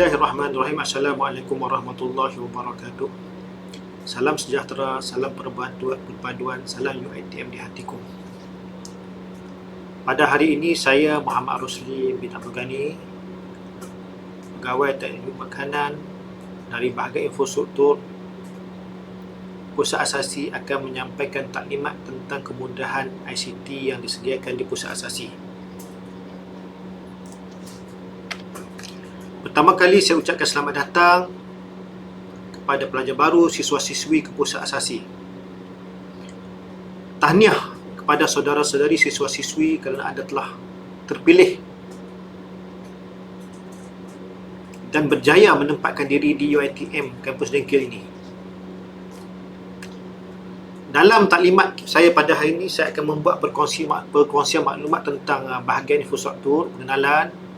Bismillahirrahmanirrahim. Assalamualaikum warahmatullahi wabarakatuh. Salam sejahtera, salam perpaduan, salam UiTM di hatiku. Pada hari ini saya Muhammad Rusli bin Abdul Ghani, pegawai teknik makanan dari bahagian infrastruktur Pusat Asasi akan menyampaikan taklimat tentang kemudahan ICT yang disediakan di Pusat Asasi. Pertama kali saya ucapkan selamat datang kepada pelajar baru siswa-siswi ke Pusat Asasi. Tahniah kepada saudara-saudari siswa-siswi kerana anda telah terpilih dan berjaya menempatkan diri di UiTM kampus Dengkil ini. Dalam taklimat saya pada hari ini, saya akan membuat perkongsi, perkongsian maklumat tentang uh, bahagian infrastruktur, pengenalan,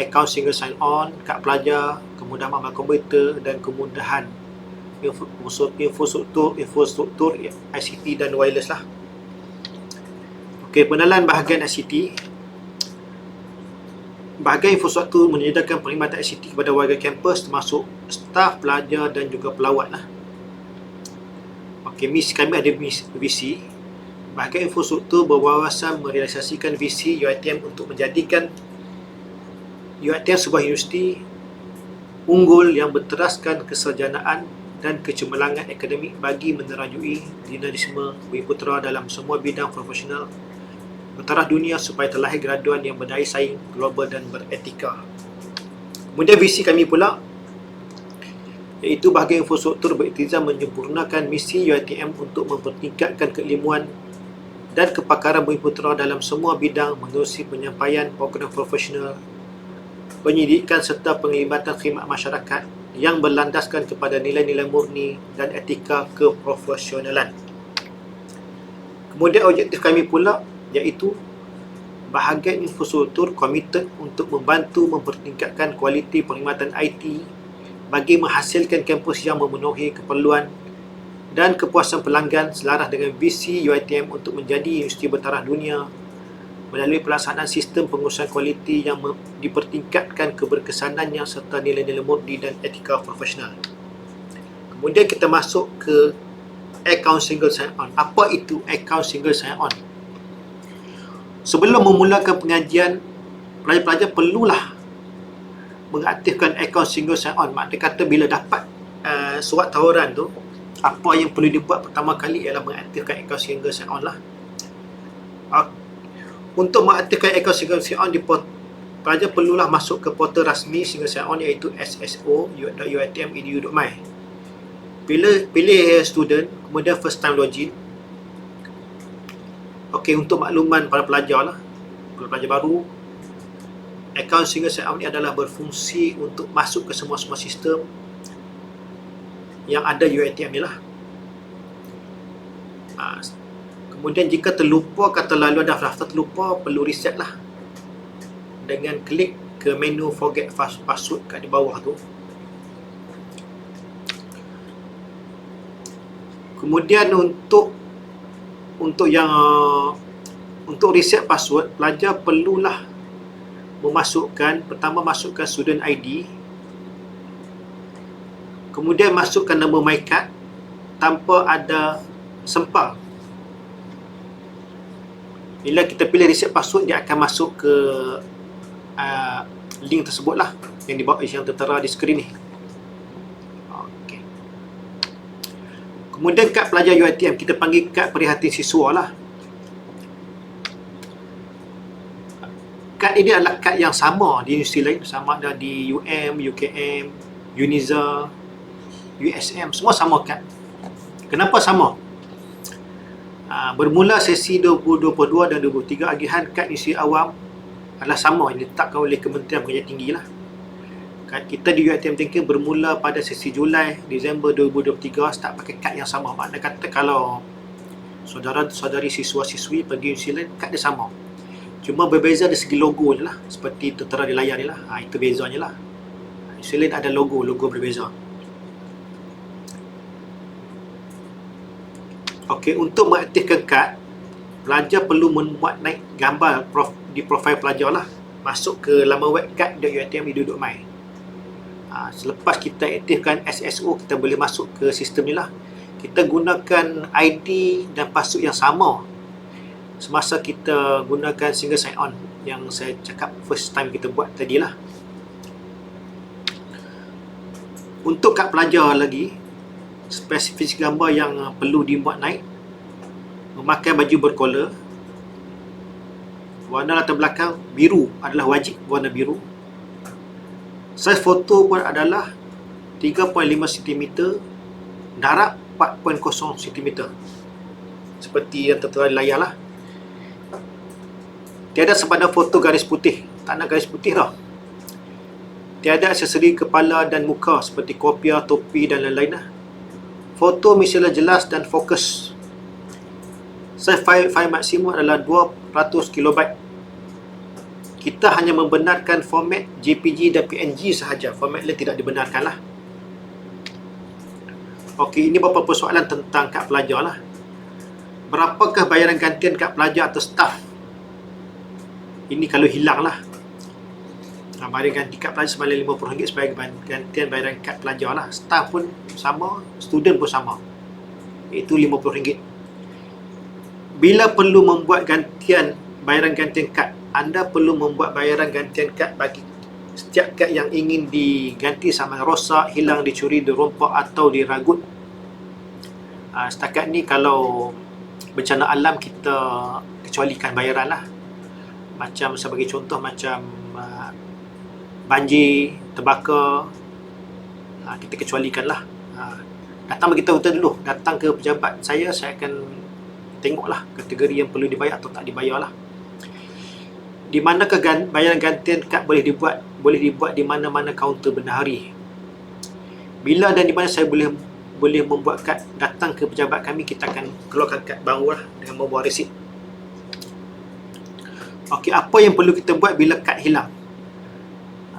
account single sign on, kad pelajar, kemudahan maklumat komputer dan kemudahan infrastruktur, infrastruktur ICT dan wireless lah. Okey, pengenalan bahagian ICT. Bahagian infrastruktur menyediakan perkhidmatan ICT kepada warga kampus termasuk staf, pelajar dan juga pelawat lah. Okey, misi kami ada visi. Bahagian infrastruktur berwawasan merealisasikan visi UiTM untuk menjadikan UiTM sebuah universiti unggul yang berteraskan kesarjanaan dan kecemerlangan akademik bagi menerajui dinamisme Bumi Putera dalam semua bidang profesional bertaraf dunia supaya terlahir graduan yang berdaya saing global dan beretika. Kemudian visi kami pula iaitu bahagian infrastruktur beriktizam menyempurnakan misi UiTM untuk mempertingkatkan keilmuan dan kepakaran Bumi Putera dalam semua bidang menerusi penyampaian program profesional penyidikan serta penglibatan khidmat masyarakat yang berlandaskan kepada nilai-nilai murni dan etika keprofesionalan. Kemudian objektif kami pula iaitu bahagian infrastruktur komited untuk membantu mempertingkatkan kualiti perkhidmatan IT bagi menghasilkan kampus yang memenuhi keperluan dan kepuasan pelanggan selaras dengan visi UiTM untuk menjadi universiti bertaraf dunia melalui pelaksanaan sistem pengurusan kualiti yang dipertingkatkan keberkesanannya serta nilai-nilai murni dan etika profesional. Kemudian kita masuk ke account single sign-on. Apa itu account single sign-on? Sebelum memulakan pengajian, pelajar-pelajar perlulah mengaktifkan akaun single sign on maknanya kata bila dapat uh, surat tawaran tu apa yang perlu dibuat pertama kali ialah mengaktifkan akaun single sign on lah uh, untuk mengaktifkan akaun single sign on di port, pelajar perlulah masuk ke portal rasmi single sign on iaitu sso.uitm.edu.my pilih pilih student kemudian first time login. Okey untuk makluman para pelajar lah. Pelajar baru akaun single sign on ni adalah berfungsi untuk masuk ke semua-semua sistem yang ada UiTM ni lah. Ha, kemudian jika terlupa kata lalu ada daftar terlupa perlu reset lah. Dengan klik ke menu forget password kat di bawah tu. Kemudian untuk untuk yang untuk reset password pelajar perlulah memasukkan pertama masukkan student ID kemudian masukkan nama MyCard tanpa ada sempal bila kita pilih reset password dia akan masuk ke uh, link tersebut lah yang di bawah yang tertera di skrin ni okay. kemudian kad pelajar UiTM kita panggil kad prihatin siswa lah kad ini adalah kad yang sama di universiti lain sama ada di UM, UKM, Uniza, USM semua sama kad. Kenapa sama? Ha, bermula sesi 2022 dan 2023 agihan kad isi awam adalah sama yang ditetapkan oleh Kementerian Pengajian Tinggi lah. Kad kita di UiTM Thinking bermula pada sesi Julai, Disember 2023 start pakai kad yang sama. Maknanya kata kalau saudara-saudari siswa-siswi pergi universiti lain, kad dia sama. Cuma berbeza dari segi logo je lah. Seperti tertera di layar ni lah. Ha, itu bezanya lah. Selain ada logo, logo berbeza. Okey, untuk mengaktifkan kad, pelajar perlu membuat naik gambar prof, di profil pelajar lah. Masuk ke laman web kad.uitm.edu.my Ha, selepas kita aktifkan SSO, kita boleh masuk ke sistem ni lah. Kita gunakan ID dan password yang sama semasa kita gunakan single sign on yang saya cakap first time kita buat tadi lah. Untuk kad pelajar lagi, spesifikasi gambar yang perlu dibuat naik, memakai baju berkola, warna latar belakang biru adalah wajib warna biru. Saiz foto pun adalah 3.5 cm, darab 4.0 cm. Seperti yang tertera di layar lah. Tiada sepadan foto garis putih. Tak nak garis putih tau. Tiada aksesori kepala dan muka seperti kopiah, topi dan lain-lain lah. Foto mestilah jelas dan fokus. Saiz file, file maksimum adalah 200 KB. Kita hanya membenarkan format JPG dan PNG sahaja. Format lain tidak dibenarkan lah. Okey, ini beberapa persoalan tentang kad pelajar lah. Berapakah bayaran gantian kad pelajar atau staff? Ini kalau hilang lah. Ha, bayaran ganti kad pelajar semalam RM50 sebagai gantian bayaran kad pelajar lah. Staff pun sama, student pun sama. Itu RM50. Bila perlu membuat gantian bayaran gantian kad, anda perlu membuat bayaran gantian kad bagi setiap kad yang ingin diganti sama rosak, hilang, dicuri, dirompak atau diragut. Ha, setakat ni kalau bencana alam kita kecualikan bayaran lah. Macam sebagai contoh macam uh, banjir, terbakar ha, kita kecualikan lah ha, datang bagi tahu dulu. Datang ke pejabat saya saya akan tengoklah kategori yang perlu dibayar atau tak dibayar lah di manakah gan, bayaran gantian kad boleh dibuat boleh dibuat di mana-mana kaunter bendahari bila dan di mana saya boleh boleh membuat kad datang ke pejabat kami kita akan keluarkan kad baru lah dengan membawa resit. Okey, apa yang perlu kita buat bila kad hilang?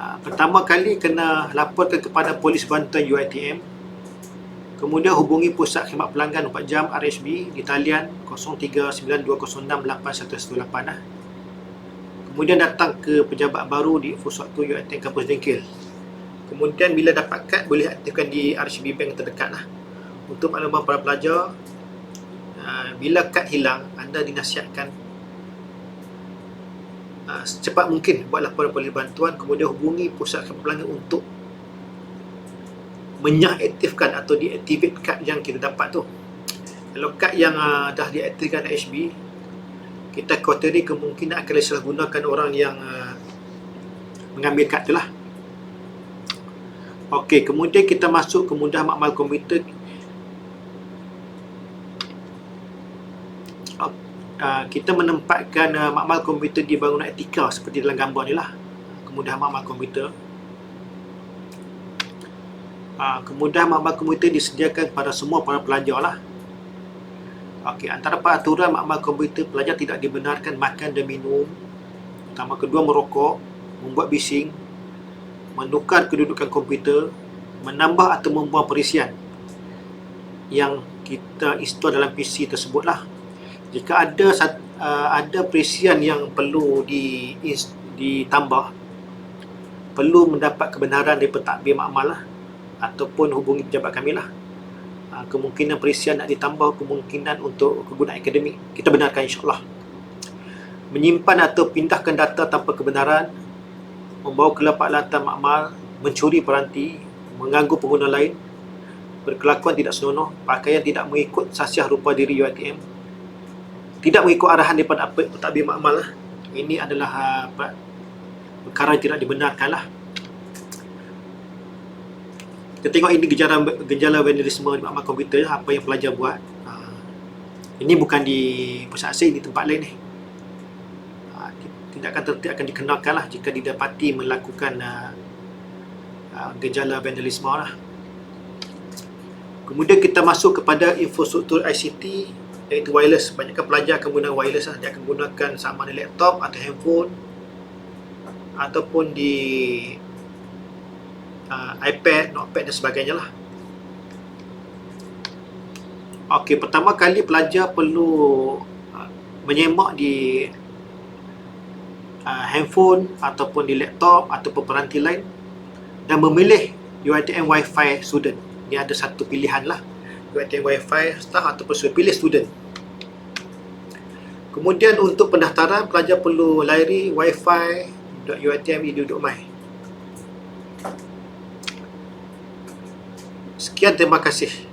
Ha, pertama kali kena laporkan kepada Polis Bantuan UiTM. Kemudian hubungi Pusat Khidmat Pelanggan 4 Jam RHB di talian 0392068118 lah. Kemudian datang ke pejabat baru di Fuswaktu UiTM Kampus Dengkil. Kemudian bila dapat kad boleh aktifkan di RHB Bank terdekat lah. Untuk makluman para pelajar, ha, bila kad hilang, anda dinasihatkan uh, secepat mungkin buat laporan polis bantuan kemudian hubungi pusat khidmat pelanggan untuk menyaktifkan atau deactivate kad yang kita dapat tu. Kalau kad yang uh, dah diaktifkan HB kita khawatiri kemungkinan akan disalahgunakan orang yang uh, mengambil kad tu lah. Okey, kemudian kita masuk ke mudah makmal komputer uh, kita menempatkan uh, makmal komputer di bangunan etika seperti dalam gambar ni lah. Kemudahan makmal komputer. Uh, kemudahan makmal komputer disediakan kepada semua para pelajar lah. Okey, antara peraturan makmal komputer pelajar tidak dibenarkan makan dan minum. Pertama kedua merokok membuat bising menukar kedudukan komputer menambah atau membuang perisian yang kita install dalam PC tersebut lah jika ada uh, ada perisian yang perlu di ditambah perlu mendapat kebenaran daripada takbir makmal lah ataupun hubungi pejabat kami lah uh, kemungkinan perisian nak ditambah kemungkinan untuk kegunaan akademik kita benarkan insyaAllah. Menyimpan atau pindahkan data tanpa kebenaran membawa ke lapak lantai makmal mencuri peranti mengganggu pengguna lain berkelakuan tidak senonoh pakaian tidak mengikut sasiah rupa diri UiTM tidak mengikut arahan daripada apa takbir makmal lah. Ini adalah apa, perkara tidak dibenarkan lah. Kita tengok ini gejala gejala vandalisme di makmal komputer apa yang pelajar buat. Ha, ini bukan di pusat asing, di tempat lain ni. Ha, tindakan tertib akan dikenakan lah jika didapati melakukan gejala vandalisme lah. Kemudian kita masuk kepada infrastruktur ICT iaitu wireless banyakkan pelajar akan guna wireless lah. dia akan gunakan sama ada laptop atau handphone ataupun di uh, iPad, notepad dan sebagainya lah ok, pertama kali pelajar perlu uh, menyemak di uh, handphone ataupun di laptop ataupun peranti lain dan memilih UiTM Wi-Fi student. Ni ada satu pilihan lah. UiTM Wi-Fi staff ataupun student. Pilih student. Kemudian untuk pendaftaran, pelajar perlu layari wifi.uitm.edu.my. Sekian terima kasih.